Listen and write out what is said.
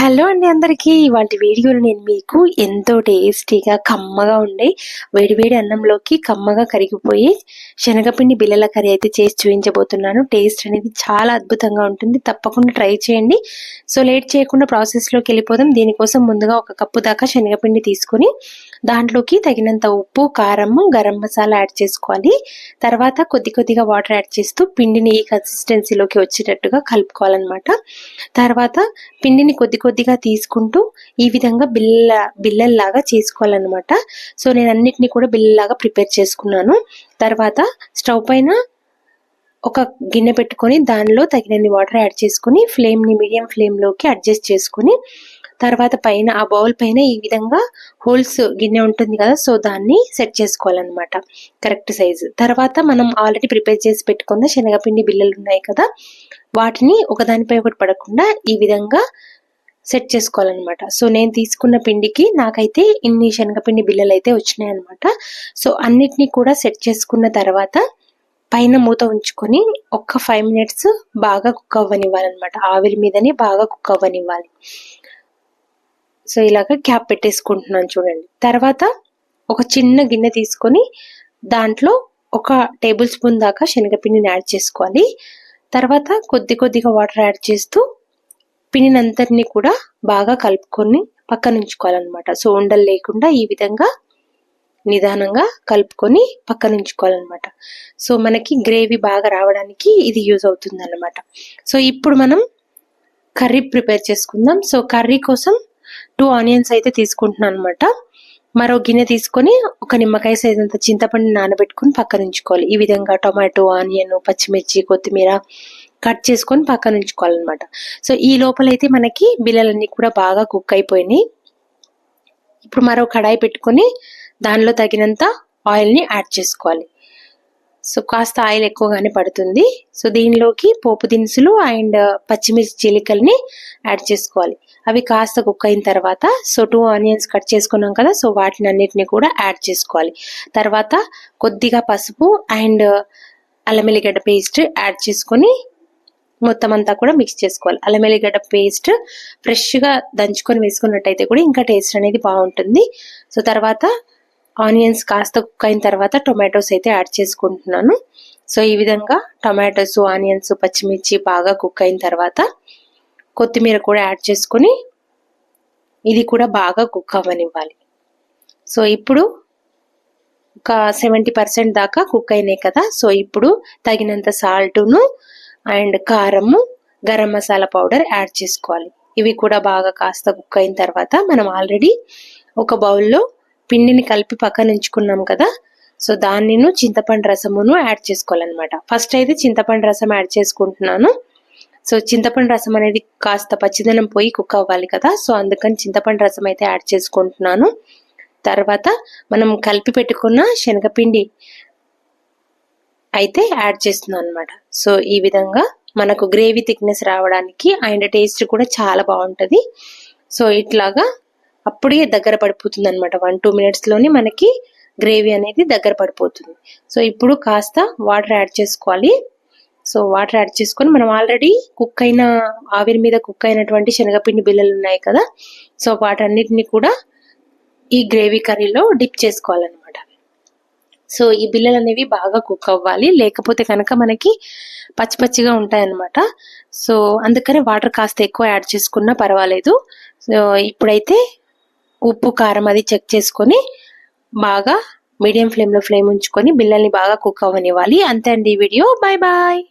Hello అండి అందరికీ. ఇవాటి వీడియోలో నేను మీకు ఎంతో టేస్టీగా కమ్మగా ఉండే వేడివేడి అన్నంలోకి కమ్మగా కరిగిపోయి శనగపిండి బిల్లల కర్రీ అయితే చేసి చూపించబోతున్నాను. టేస్ట్ అనేది చాలా అద్భుతంగా ఉంటుంది. తప్పకుండా ట్రై చేయండి. సో లేట్ చేయకుండా ప్రాసెస్లోకి వెళ్ళిపోదాం. దీనికోసం ముందుగా ఒక కప్పు దాకా శనగపిండి తీసుకొని దాంట్లోకి తగినంత ఉప్పు కారము గరం మసాలా యాడ్ చేసుకోవాలి. తర్వాత కొద్ది కొద్దిగా వాటర్ యాడ్ చేస్తూ పిండిని ఈ కన్సిస్టెన్సీలోకి వచ్చేటట్టుగా కలుపుకోవాలన్నమాట. తర్వాత పిండిని కొద్ది కొద్దిగా తీసుకుంటూ ఈ విధంగా బిల్ల బిల్లల్లాగా చేసుకోవాలన్నమాట. సో నేను అన్నిటినీ కూడా బిల్లలాగా ప్రిపేర్ చేసుకున్నాను. తర్వాత స్టవ్ పైన ఒక గిన్నె పెట్టుకొని దానిలో తగినన్ని వాటర్ యాడ్ చేసుకొని ఫ్లేమ్ని మీడియం ఫ్లేమ్లోకి అడ్జస్ట్ చేసుకొని తర్వాత పైన ఆ బౌల్ పైన ఈ విధంగా హోల్స్ గిన్నె ఉంటుంది కదా సో దాన్ని సెట్ చేసుకోవాలన్నమాట. Correct size. తర్వాత మనం ఆల్రెడీ ప్రిపేర్ చేసి పెట్టుకున్న శనగపిండి బిల్లలు ఉన్నాయి కదా వాటిని ఒకదానిపై ఒకటి పడకుండా ఈ విధంగా సెట్ చేసుకోవాలన్నమాట. సో నేను తీసుకున్న పిండికి నాకైతే ఇన్ని శనగపిండి బిల్లలు అయితే వచ్చినాయి అనమాట సో అన్నిటినీ కూడా సెట్ చేసుకున్న తర్వాత పైన మూత ఉంచుకొని ఒక్క ఫైవ్ మినిట్స్ బాగా కుక్ అవ్వనివ్వాలన్నమాట. ఆవిరి మీదనే బాగా కుక్ అవ్వనివ్వాలి. సో ఇలాగ క్యాప్ పెట్టేసుకుంటున్నాను చూడండి. తర్వాత ఒక చిన్న గిన్నె తీసుకొని దాంట్లో ఒక టేబుల్ స్పూన్ దాకా శనగపిండిని యాడ్ చేసుకోవాలి. తర్వాత కొద్ది కొద్దిగా వాటర్ యాడ్ చేస్తూ పిండినంతటిని కూడా బాగా కలుపుకొని పక్కన ఉంచుకోవాలన్నమాట. సో ఉండలు లేకుండా ఈ విధంగా నిదానంగా కలుపుకొని పక్కన ఉంచుకోవాలన్నమాట. సో మనకి గ్రేవీ బాగా రావడానికి ఇది యూజ్ అవుతుంది అన్నమాట సో ఇప్పుడు మనం కర్రీ ప్రిపేర్ చేసుకుందాం. సో కర్రీ కోసం టూ ఆనియన్స్ అయితే తీసుకుంటున్నాను అనమాట మరో గిన్నె తీసుకొని ఒక నిమ్మకాయ సైజ్ అంత చింతపండు నానబెట్టుకుని పక్కన ఉంచుకోవాలి. ఈ విధంగా టొమాటో ఆనియన్ పచ్చిమిర్చి కొత్తిమీర కట్ చేసుకొని పక్కన ఉంచుకోవాలన్నమాట. సో ఈ లోపలైతే మనకి బిల్లలన్నీ కూడా బాగా కుక్ అయిపోయినాయి. ఇప్పుడు మరో కడాయి పెట్టుకొని దానిలో తగినంత ఆయిల్ని యాడ్ చేసుకోవాలి. సో కాస్త ఆయిల్ ఎక్కువగానే పడుతుంది. సో దీనిలోకి పోపు దినుసులు అండ్ పచ్చిమిర్చి చిలికల్ని యాడ్ చేసుకోవాలి. అవి కాస్త కుక్ అయిన తర్వాత సో టూ ఆనియన్స్ కట్ చేసుకున్నాం కదా సో వాటిని అన్నిటిని కూడా యాడ్ చేసుకోవాలి. తర్వాత కొద్దిగా పసుపు అండ్ అల్లం ఎల్లిగడ్డ పేస్ట్ యాడ్ చేసుకొని మొత్తం అంతా కూడా మిక్స్ చేసుకోవాలి. అల్లం ఎల్లిగడ్డ పేస్ట్ ఫ్రెష్గా దంచుకొని వేసుకున్నట్టయితే కూడా ఇంకా టేస్ట్ అనేది బాగుంటుంది. సో తర్వాత ఆనియన్స్ కాస్త కుక్ అయిన తర్వాత టొమాటోస్ అయితే యాడ్ చేసుకుంటున్నాను. సో ఈ విధంగా టొమాటోస్ ఆనియన్స్ పచ్చిమిర్చి బాగా కుక్ అయిన తర్వాత కొత్తిమీర కూడా యాడ్ చేసుకొని ఇది కూడా బాగా కుక్ అవ్వనివ్వాలి. సో ఇప్పుడు ఒక సెవెంటీ పర్సెంట్ దాకా కుక్ అయినాయి కదా. సో ఇప్పుడు తగినంత సాల్ట్ను అండ్ కారము గరం మసాలా పౌడర్ యాడ్ చేసుకోవాలి. ఇవి కూడా బాగా కాస్త కుక్ అయిన తర్వాత మనం ఆల్రెడీ ఒక బౌల్లో పిండిని కలిపి పక్కన ఉంచుకున్నాం కదా సో దానిను చింతపండు రసమును యాడ్ చేసుకోవాలన్నమాట. ఫస్ట్ అయితే చింతపండు రసం యాడ్ చేసుకుంటున్నాను. సో చింతపండు రసం అనేది కాస్త పచ్చిదనం పోయి కుక్ అవ్వాలి కదా సో అందుకని చింతపండు రసం అయితే యాడ్ చేసుకుంటున్నాను. తర్వాత మనం కలిపి పెట్టుకున్న శనగపిండి అయితే యాడ్ చేస్తున్నాను అనమాట సో ఈ విధంగా మనకు గ్రేవీ థిక్నెస్ రావడానికి అండ్ టేస్ట్ కూడా చాలా బాగుంటుంది. సో ఇట్లాగా అప్పుడే దగ్గర పడిపోతుంది అనమాట వన్ టూ మినిట్స్లోనే మనకి గ్రేవీ అనేది దగ్గర పడిపోతుంది. సో ఇప్పుడు కాస్త వాటర్ యాడ్ చేసుకోవాలి. సో వాటర్ యాడ్ చేసుకొని మనం ఆల్రెడీ కుక్ అయిన ఆవిరి మీద కుక్ అయినటువంటి శనగపిండి బిల్లలు ఉన్నాయి కదా. సో వాటన్నిటిని కూడా ఈ గ్రేవీ కర్రీలో డిప్ చేసుకోవాలన్నమాట. సో ఈ బిల్లలు అనేవి బాగా కుక్ అవ్వాలి. లేకపోతే కనుక మనకి పచ్చి పచ్చిగా ఉంటాయన్నమాట. సో అందుకని వాటర్ కాస్త ఎక్కువ యాడ్ చేసుకున్నా పర్వాలేదు. సో ఇప్పుడైతే ఉప్పు కారం అది చెక్ చేసుకొని బాగా మీడియం ఫ్లేమ్లో ఫ్లేమ్ ఉంచుకొని బిల్లల్ని బాగా కుక్ అవ్వనివ్వాలి. అంతే అండి ఈ వీడియో. Bye bye.